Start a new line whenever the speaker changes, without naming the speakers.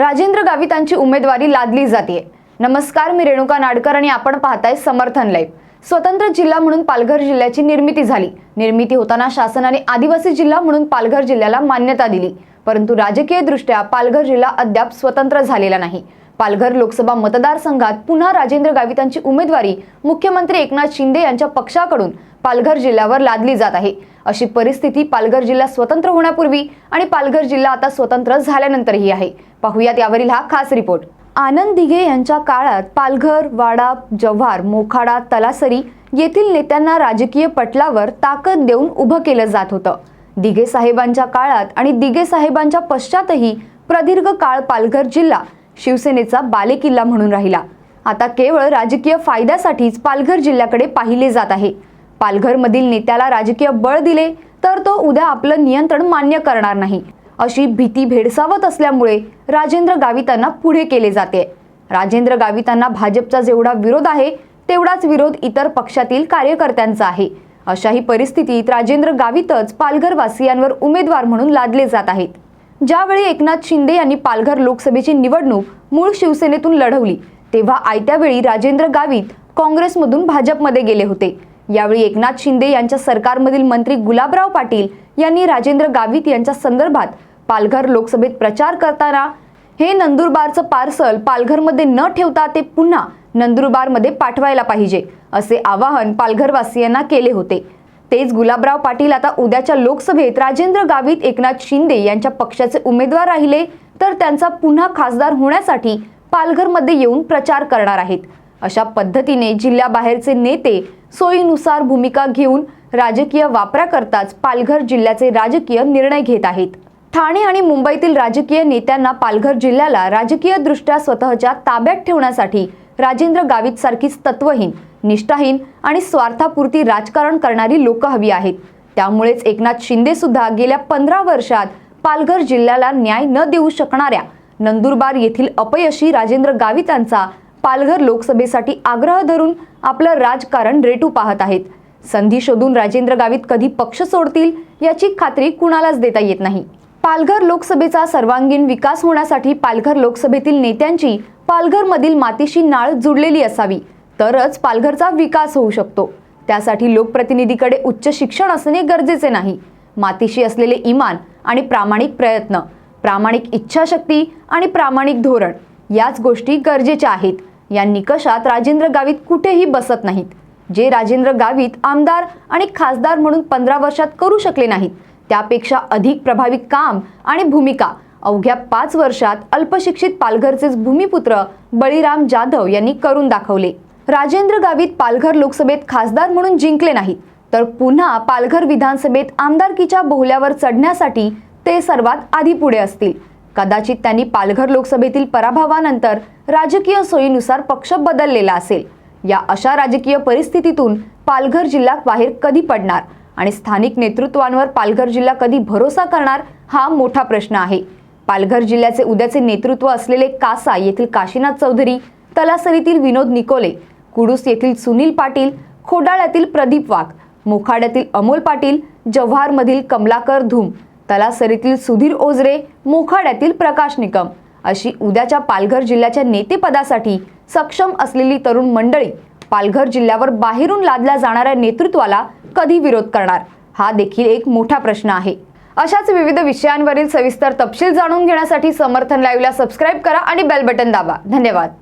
राजेंद्र गावितांची उमेदवारी लादली जाते. नमस्कार मी रेणुका नाडकर आणि आपण पाहताय समर्थन लाईव्ह. स्वतंत्र जिल्हा म्हणून पालघर जिल्ह्याची निर्मिती झाली. निर्मिती होताना शासनाने आदिवासी जिल्हा म्हणून पालघर जिल्ह्याला मान्यता दिली. परंतु राजकीय दृष्ट्या पालघर जिल्हा अद्याप स्वतंत्र झालेला नाही. पालघर लोकसभा मतदारसंघात पुन्हा राजेंद्र गावितांची उमेदवारी मुख्यमंत्री एकनाथ शिंदे यांच्या पक्षाकडून पालघर जिल्ह्यावर लादली जात आहे. अशी परिस्थिती पालघर जिल्हा स्वतंत्र होण्यापूर्वी आणि पालघर जिल्हा आता स्वतंत्र झाल्यानंतरही आहे. पाहुयात यावरील हा खास रिपोर्ट. आनंद दिघे यांच्या काळात पालघर वाडा जव्हार मोखाडा तलासरी येथील नेत्यांना राजकीय पटलावर ताकद देऊन उभं केलं जात होतं. दिघे साहेबांच्या काळात आणि दिघे साहेबांच्या पश्चातही प्रदीर्घ काळ पालघर जिल्हा शिवसेनेचा बालेकिल्ला म्हणून राहिला. आता केवळ राजकीय फायद्यासाठीच पालघर जिल्ह्याकडे पाहिले जात आहे. पालघरमधील नेत्याला राजकीय बळ दिले तर तो उद्या आपलं नियंत्रण मान्य करणार नाही. अशी भीती भेडसावत असल्यामुळे राजेंद्र गावितांना पुढे केले जाते. राजेंद्र गावितांना भाजपचा जेवढा विरोध आहे तेवढाच विरोध इतर पक्षातील कार्यकर्त्यांचा आहे. अशाही परिस्थितीत राजेंद्र गावितच पालघरवासियांवर उमेदवार म्हणून लादले जात आहेत. ज्यावेळी एकनाथ शिंदे यांनी पालघर लोकसभेची निवडणूक मूळ शिवसेनेतून लढवली तेव्हा आयत्यावेळी राजेंद्र गावित काँग्रेसमधून भाजपमध्ये गेले होते. यावेळी एकनाथ शिंदे यांच्या सरकारमधील मंत्री गुलाबराव पाटील यांनी राजेंद्र गावित यांच्या संदर्भात पालघर लोकसभेत प्रचार करताना हे नंदुरबारचं पार्सल पालघरमध्ये न ठेवता ते पुन्हा नंदुरबारमध्ये पाठवायला पाहिजे असे आवाहन पालघरवासियांना केले होते. तेच गुलाबराव पाटील आता उद्याच्या लोकसभेत राजेंद्र गावित एकनाथ शिंदे यांच्या पक्षाचे उमेदवार राहिले तर त्यांचा पुन्हा खासदार होण्यासाठी पालघरमध्ये येऊन प्रचार करणार आहेत. अशा पद्धतीने जिल्ह्याबाहेरचे नेते सोयीनुसार भूमिका घेऊन राजकीय वापराकरताच पालघर जिल्ह्याचे राजकीय निर्णय घेत आहेत. ठाणे आणि मुंबईतील राजकीय नेत्यांना पालघर जिल्ह्याला राजकीयदृष्ट्या स्वतःच्या ताब्यात ठेवण्यासाठी राजेंद्र गावित सारखीच तत्वहीन निष्ठाहीन आणि स्वार्थापुरती राजकारण करणारी लोक हवी आहेत. त्यामुळेच एकनाथ शिंदे सुद्धा गेल्या पंधरा वर्षात पालघर जिल्ह्याला न्याय न देऊ शकणाऱ्या नंदुरबार येथील अपयशी राजेंद्र गावितांचा पालघर लोकसभेसाठी आग्रह धरून आपलं राजकारण रेटू पाहत आहेत. संधी शोधून राजेंद्र गावित कधी पक्ष सोडतील याची खात्री कुणालाच देता येत नाही. पालघर लोकसभेचा सर्वांगीण विकास होण्यासाठी पालघर लोकसभेतील नेत्यांची पालघरमधील मातीशी नाळ जुडलेली असावी तरच पालघरचा विकास होऊ शकतो. त्यासाठी लोकप्रतिनिधीकडे उच्च शिक्षण असणे गरजेचे नाही. मातीशी असलेले इमान आणि प्रामाणिक प्रयत्न प्रामाणिक इच्छाशक्ती आणि प्रामाणिक धोरण याच गोष्टी गरजेच्या आहेत. या निकषात राजेंद्र गावित कुठेही बसत नाहीत. जे राजेंद्र गावित आमदार आणि खासदार म्हणून पंधरा वर्षात करू शकले नाहीत त्यापेक्षा अधिक प्रभावी काम आणि भूमिका. अवघ्या पाच वर्षात अल्पशिक्षित पालघरचेच भूमिपुत्र बळीराम जाधव यांनी करून दाखवले. राजेंद्र गावित पालघर लोकसभेत खासदार म्हणून जिंकले नाहीत तर पुन्हा पालघर विधानसभेत आमदारकीच्या बोहल्यावर चढण्यासाठी ते सर्वात आधी पुढे असतील. कदाचित त्यांनी पालघर लोकसभेतील पराभवानंतर राजकीय सोयीनुसार पक्ष बदललेला असेल. या अशा राजकीय परिस्थितीतून पालघर जिल्हा बाहेर कधी पडणार आणि स्थानिक नेतृत्वांवर पालघर जिल्हा कधी भरोसा करणार हा मोठा प्रश्न आहे. पालघर जिल्ह्याचे उद्याचे नेतृत्व असलेले कासा येथील काशीनाथ चौधरी तलासरीतील विनोद निकोले कुडूस येथील सुनील पाटील खोडाळ्यातील प्रदीप वाघ मोखाड्यातील अमोल पाटील जव्हारमधील कमलाकर धूम तलासरीतील सुधीर ओझरे मोखाड्यातील प्रकाश निकम. अशी उद्याच्या पालघर जिल्ह्याच्या नेतेपदासाठी सक्षम असलेली तरुण मंडळी पालघर जिल्ह्यावर बाहेरून लादल्या जाणाऱ्या नेतृत्वाला कधी विरोध करणार? हा देखील एक मोठा प्रश्न आहे. अशाच विविध विषयांवरील सविस्तर तपशील जाणून घेण्यासाठी समर्थन लाईव्हला सबस्क्राईब करा आणि बेल बटन दाबा. धन्यवाद.